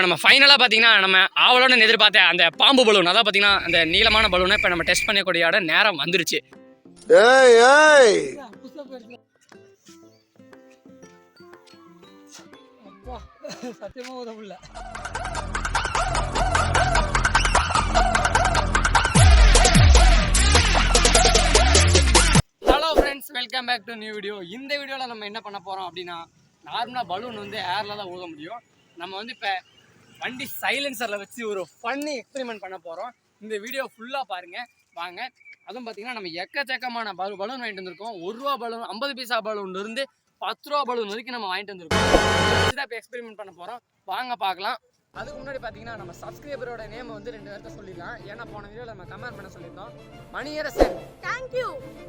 இப்போ நம்ம ஃபைனலாக பார்த்தீங்கன்னா நம்ம ஆவலோட எதிர்பார்த்த அந்த பாம்பு பலூன் அதான் பார்த்தீங்கன்னா அந்த நீளமான பலூனை இப்போ நம்ம டெஸ்ட் பண்ணக்கூடிய இடம் நேரம் வந்துருச்சு. ஏய் ஏய்! அப்பா சத்தியமா friends welcome back to new video இந்த வீடியோவில் நம்ம என்ன பண்ண போகிறோம் அப்படின்னா நார்மலாக பலூன் வந்து ஏரில் தான் ஊத முடியும். நம்ம வந்து இப்போ வண்டி சைலன்சரில் வச்சு ஒரு ஃபன்னி எக்ஸ்பெரிமெண்ட் பண்ண போகிறோம் இந்த வீடியோ ஃபுல்லாக பாருங்கள் வாங்க. அதுவும் பார்த்தீங்கன்னா நம்ம எக்கச்சக்கமான பலு பலூன் வாங்கிட்டு வந்திருக்கோம். ஒரு ரூபா பலூன் ஐம்பது பைசா பலூன் இருந்து பத்து ரூபா பலூன் வரைக்கும் நம்ம வாங்கிட்டு வந்திருக்கோம். இதுதான் இப்போ எக்ஸ்பெரிமெண்ட் பண்ண போகிறோம் வாங்க பார்க்கலாம். அதுக்கு முன்னாடி பார்த்தீங்கன்னா நம்ம சப்ஸ்கிரைபரோட நேம் வந்து ரெண்டு பேர்த்த சொல்லிடலாம். ஏன்னா போன வீடியோவில் நம்ம கமெண்ட் பண்ண சொல்லியிருந்தோம். மணியரசன் தேங்க்யூ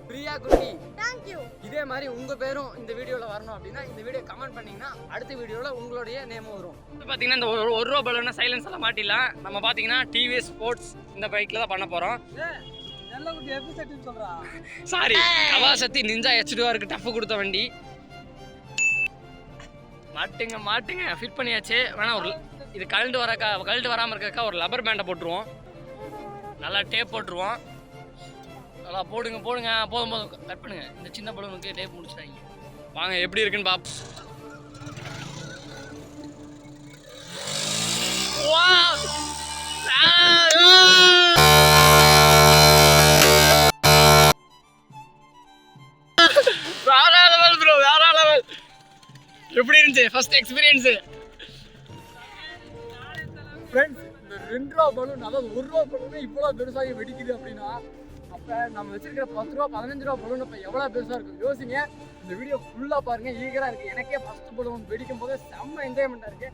பிரியா குட்டி. தேங்க்யூ இதே மாதிரி உங்க பேரும் இந்த வீடியோல வரணும் அப்படின்னா இந்த வீடியோ கமெண்ட் பண்ணீங்கன்னா அடுத்த வீடியோல உங்களுடைய நேமும் வரும். இப்போ பார்த்தீங்கன்னா இந்த ஒரு ஒரு ரூபா பலூனை சைலன்ஸ் எல்லாம் மாட்டிடலாம். நம்ம பார்த்தீங்கன்னா டிவிஎஸ் ஸ்போர்ட்ஸ் இந்த பைக்கில் தான் பண்ண போகிறோம் சாரி கவாசத்தி நிஞ்சா ஹெச்டுவாருக்கு டஃப் கொடுத்த வண்டி. மாட்டுங்க மாட்டுங்க ஃபிட் பண்ணியாச்சு. வேணா ஒரு இது கழண்டு வரக்கா கழண்டு வராமல் இருக்கக்கா ஒரு லப்பர் பேண்டை போட்டுருவோம். நல்லா டேப் போட்டுருவோம். நல்லா போடுங்க போடுங்க. போதும் போதும். கட் பண்ணுங்க. இந்த சின்ன பலூனுக்கு டேப் முடிச்சிட்டாங்க வாங்க எப்படி இருக்குன்னு பாப்போம் வேற லெவல் ப்ரோ வேற லெவல் எப்படி இருந்துச்சு? ஃபர்ஸ்ட் எக்ஸ்பீரியன்ஸு ஃப்ரெண்ட்ஸ் இந்த ரெண்டு ரூபா பலூன் அதாவது ஒரு ரூபா பலூனே இவ்வளோ பெருசாகி வெடிக்குது அப்படின்னா அப்போ நம்ம வச்சிருக்கிற பத்து ரூபா பதினஞ்சு ரூபா பலூன் இப்போ எவ்வளோ பெருசாக இருக்கும்? யோசிங்க. இந்த வீடியோ ஃபுல்லாக பாருங்கள் ஈகராக இருக்குது எனக்கே ஃபஸ்ட்டு பலூன் வெடிக்கும் போது செம்ம என்ஜாய்மெண்ட்டாக இருக்குது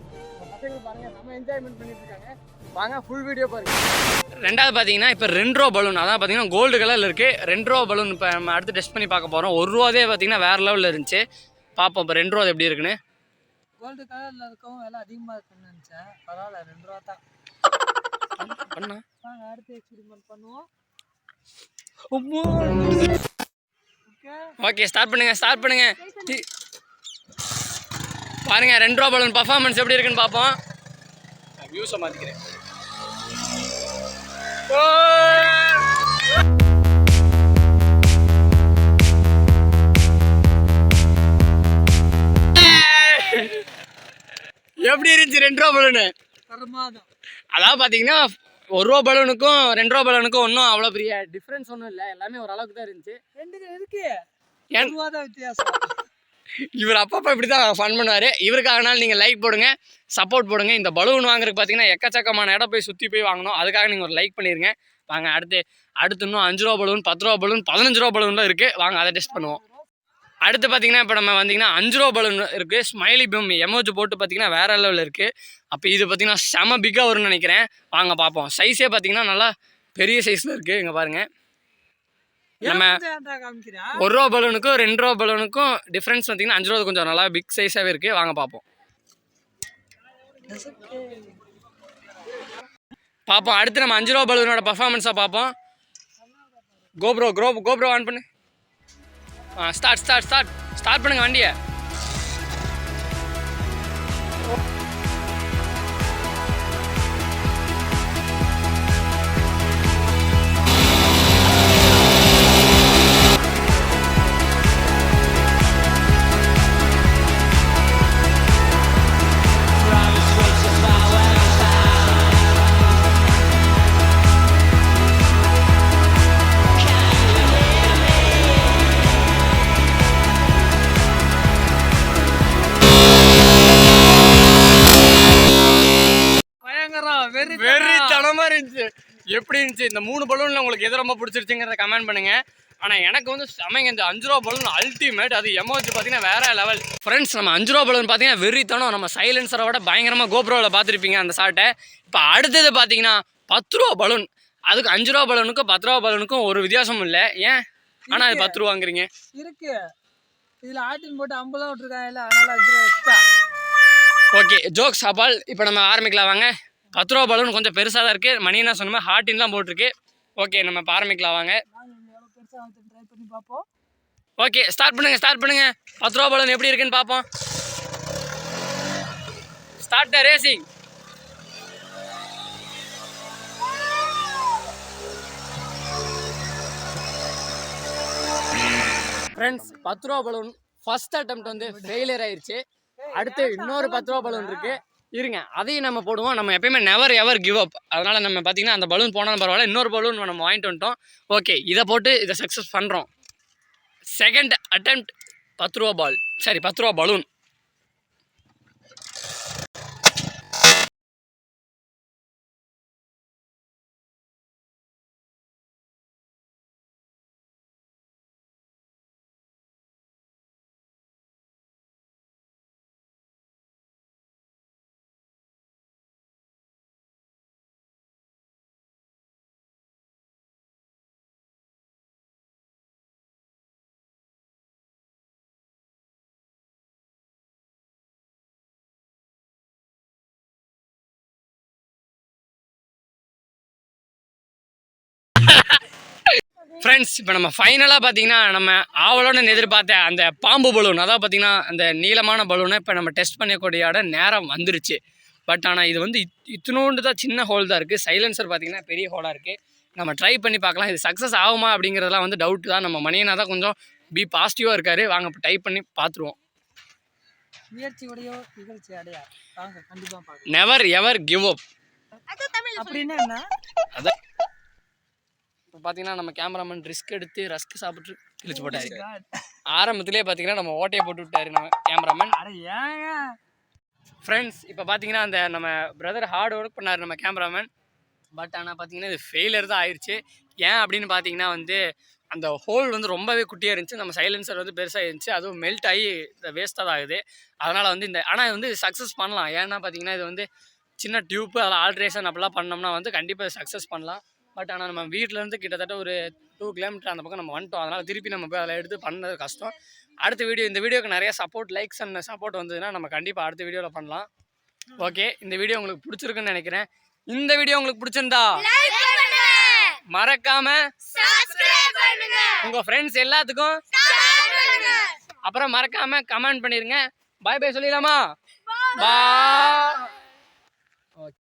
பசங்க பாருங்கள் செம்ம என்ஜாய்மெண்ட் பண்ணிட்டு இருக்காங்க. வாங்க ஃபுல் வீடியோ பாருங்கள் ரெண்டாவது பார்த்தீங்கன்னா இப்போ ரெண்டு ரூபா பலூன். அதான் பார்த்தீங்கன்னா கோல்டு கலரில் இருக்குது ரெண்டு ரூபா பலூன் இப்போ நம்ம அடுத்து டெஸ்ட் பண்ணி பார்க்க போகிறோம் ஒரு ரூபாதே பார்த்தீங்கன்னா வேறு லெவலில் இருந்துச்சு. பார்ப்போம் இப்போ ரெண்டு ரூபா எப்படி இருக்குன்னு. கோல்டு கலர்ல இருக்கவும் விலை அதிகமா இருக்குன்னு நினைச்சேன். பரவாயில்ல ரெண்டு ரூபா தான். பண்ணா. வாங்க அடுத்து எக்ஸ்பெரிமெண்ட் பண்ணுவோம். ஓகே. ஓகே ஸ்டார்ட் பண்ணுங்க ஸ்டார்ட் பண்ணுங்க. டி- பாருங்க ரெண்டு ரூபா பலூன் பர்ஃபார்மன்ஸ் எப்படி இருக்குன்னு பார்ப்போம் வியூஸை மாற்றிக்கிறேன் எப்படி இருந்துச்சு ரெண்டு ரூபா பலூனு? அதாவது பார்த்தீங்கன்னா ஒரு ரூபா பலூனுக்கும் ரெண்டு ரூபா பலூனுக்கும் ஒன்றும் அவ்வளோ பெரிய டிஃப்ரென்ஸ் ஒன்றும் இல்லை. எல்லாமே ஒரு அளவுக்கு தான் இருந்துச்சு. ரெண்டு இருக்கு வித்தியாசம். இவர் அப்பப்போ இப்படி தான் ஃபன் பண்ணுவார். இவருக்காகனாலும் நீங்கள் லைக் போடுங்க சப்போர்ட் போடுங்க. இந்த பலூன் வாங்குறதுக்கு பார்த்தீங்கன்னா எக்கச்சக்கமான இடம் போய் சுற்றி போய் வாங்கணும். அதுக்காக நீங்கள் ஒரு லைக் பண்ணிடுங்க வாங்க அடுத்து அடுத்து இன்னும் அஞ்சு ரூபா பலூன் பத்து ரூபா பலூன் பதினஞ்சு ரூபா பலூன்லாம் இருக்குது வாங்க அதை டெஸ்ட் பண்ணுவோம். அடுத்து பார்த்தீங்கன்னா இப்போ நம்ம வந்தீங்கன்னா அஞ்சு ரூபா பலூன் இருக்குது ஸ்மைலி பம் எமோஜி போட்டு பார்த்தீங்கன்னா வேற லெவலில் இருக்குது அப்போ இது பார்த்தீங்கன்னா செம பிக்காக வரும்னு நினைக்கிறேன். வாங்க பார்ப்போம் சைஸே பார்த்தீங்கன்னா நல்லா பெரிய சைஸில் இருக்குது இங்கே பாருங்கள் நம்ம ஒரு ரூபா பலூனுக்கும் ரெண்டு ரூபா பலூனுக்கும் டிஃப்ரென்ஸ் பார்த்தீங்கன்னா அஞ்சு ரூபா கொஞ்சம் நல்லா பிக் சைஸாகவே இருக்குது வாங்க பார்ப்போம் பார்ப்போம் அடுத்து நம்ம அஞ்சு ரூபா பலூனோட பர்ஃபார்மன்ஸாக பார்ப்போம் கோப்ரோ க்ரோ கோப்ரோ ஆன் பண்ணு. ஸ்டார்ட் ஸ்டார்ட் ஸ்டார்ட் ஸ்டார்ட் பண்ணுங்க வண்டியை. எப்படி இருந்துச்சு? இந்த மூணு பலூன்ல உங்களுக்கு எது ரொம்ப பிடிச்சிருச்சுங்கிறத கமெண்ட் பண்ணுங்க. ஆனா எனக்கு வந்து செமைங்க. இந்த அஞ்சு ரூபா பலூன் அல்டிமேட் அது எமோஜி பார்த்தீங்கன்னா வேற லெவல் ஃப்ரெண்ட்ஸ் நம்ம அஞ்சு ரூபா பலூன் பார்த்தீங்கன்னா வெறித்தனம். நம்ம சைலன்சரை விட பயங்கரமா கோப்ரோவில் பார்த்துருப்பீங்க அந்த ஷாட்டை இப்போ அடுத்தது பார்த்தீங்கன்னா பத்து ரூபா பலூன். அதுக்கு அஞ்சு ரூபா பலூனுக்கும் பத்து ரூபா பலூனுக்கும் ஒரு வித்தியாசமும் இல்லை. ஏன்? ஆனால் அது பத்து ரூபாங்கிறீங்க. இருக்கு. இதுல ஆட்டின் போட்டு அம்பலம் விட்டுருக்காங்கல்ல அதனால அஞ்சு ரூபா எக்ஸ்ட்ரா ஓகே ஜோக்ஸ் அபால் இப்போ நம்ம ஆரம்பிக்கலாம். வாங்க. பத்து பலூன் கொஞ்சம் பெருசாக தான் இருக்குது மணி என்ன சொன்ன ஹார்டின்லாம் போட்டிருக்கு. ஓகே நம்ம ஆரம்பிக்கலாம் வாங்க. ஓகே ஸ்டார்ட் பண்ணுங்கள் ஸ்டார்ட் பண்ணுங்கள் பத்து ரூபா பலூன் எப்படி இருக்குன்னு பார்ப்போம். ஸ்டார்ட் த ரேசிங் ஃப்ரெண்ட்ஸ் பத்து ரூபா பலூன் ஃபஸ்ட் அட்டம் வந்து ஃபெயிலியர் ஆயிடுச்சு அடுத்து இன்னொரு பத்து ரூபா பலூன் இருக்குது இருங்க. அதையும் நம்ம போடுவோம். நம்ம எப்பயுமே நெவர் எவர் கிவ் அப் அதனால் நம்ம பார்த்தீங்கன்னா அந்த பலூன் போனாலும் பரவாயில்ல இன்னொரு பலூன் நம்ம வாங்கிட்டு வந்துட்டோம். ஓகே இதை போட்டு இதை சக்ஸஸ் பண்ணுறோம் செகண்ட் அட்டெம்ப்ட் பத்து ரூபா பால் சரி பத்து ரூபா பலூன் ஃப்ரெண்ட்ஸ் இப்போ நம்ம ஃபைனலாக பார்த்தீங்கன்னா நம்ம ஆவலோட எதிர்பார்த்த அந்த பாம்பு பலூன் அதாவது பார்த்தீங்கன்னா அந்த நீளமான பலூனை இப்போ நம்ம டெஸ்ட் பண்ணக்கூடிய இடம் நேரம் வந்துருச்சு. பட் ஆனால் இது வந்து இத் இத்தினோண்டு தான் சின்ன ஹோல் தான் இருக்குது சைலன்சர் பார்த்தீங்கன்னா பெரிய ஹோலாக இருக்குது நம்ம ட்ரை பண்ணி பார்க்கலாம் இது சக்ஸஸ் ஆகுமா அப்படிங்கிறதெல்லாம் வந்து டவுட் தான். நம்ம மணியனா தான் கொஞ்சம் பி பாசிட்டிவாக இருக்காரு. வாங்க இப்போ டைப் பண்ணி பார்த்துருவோம் முயற்சி உடையோ இகழ்ச்சி அடையா? வாங்க கண்டிப்பா பார்க்கலாம் நெவர் எவர் கிவ் அப் அப்படின்னு என்ன இப்போ பார்த்தீங்கன்னா நம்ம கேமராமேன் ரிஸ்க் எடுத்து ரஸ்க் சாப்பிட்டு கிழிச்சு போட்டாரு. God. ஆரம்பத்திலே பார்த்தீங்கன்னா நம்ம ஓட்டையை போட்டு விட்டாரு நம்ம கேமராமேன் ஃப்ரெண்ட்ஸ் இப்போ பார்த்தீங்கன்னா அந்த நம்ம பிரதர் ஹார்ட் ஒர்க் பண்ணார் நம்ம கேமராமேன் பட் ஆனால் பார்த்தீங்கன்னா இது ஃபெயிலியர் தான் ஆயிடுச்சு ஏன் அப்படின்னு பார்த்தீங்கன்னா வந்து அந்த ஹோல் வந்து ரொம்பவே குட்டியாக இருந்துச்சு. நம்ம சைலன்சர் வந்து பெருசாக இருந்துச்சு. அதுவும் மெல்ட் ஆகி வேஸ்ட்டாக தான் ஆகுது. அதனால் வந்து இந்த ஆனால் வந்து சக்ஸஸ் பண்ணலாம். ஏன்னா பார்த்தீங்கன்னா இது வந்து சின்ன டியூப்பு அதில் ஆல்ட்ரேஷன் அப்படிலாம் பண்ணோம்னா வந்து கண்டிப்பாக சக்ஸஸ் பண்ணலாம். பட் ஆனால் நம்ம வீட்டிலேருந்து கிட்டத்தட்ட ஒரு டூ கிலோமீட்டர் அந்த பக்கம் நம்ம வந்துட்டோம். அதனால் திருப்பி நம்ம போய் அதில் எடுத்து பண்ணது கஷ்டம். அடுத்த வீடியோ இந்த வீடியோக்கு நிறைய சப்போர்ட் லைக்ஸ் அண்ட் சப்போர்ட் வந்ததுன்னா நம்ம கண்டிப்பாக அடுத்த வீடியோவில் பண்ணலாம். ஓகே இந்த வீடியோ உங்களுக்கு பிடிச்சிருக்குன்னு நினைக்கிறேன். இந்த வீடியோ உங்களுக்கு பிடிச்சிருந்தா மறக்காம உங்க ஃப்ரெண்ட்ஸ் எல்லாத்துக்கும் அப்புறம் மறக்காம கமெண்ட் பண்ணிருங்க. பாய் பாய் சொல்லிடலாமா? பாய்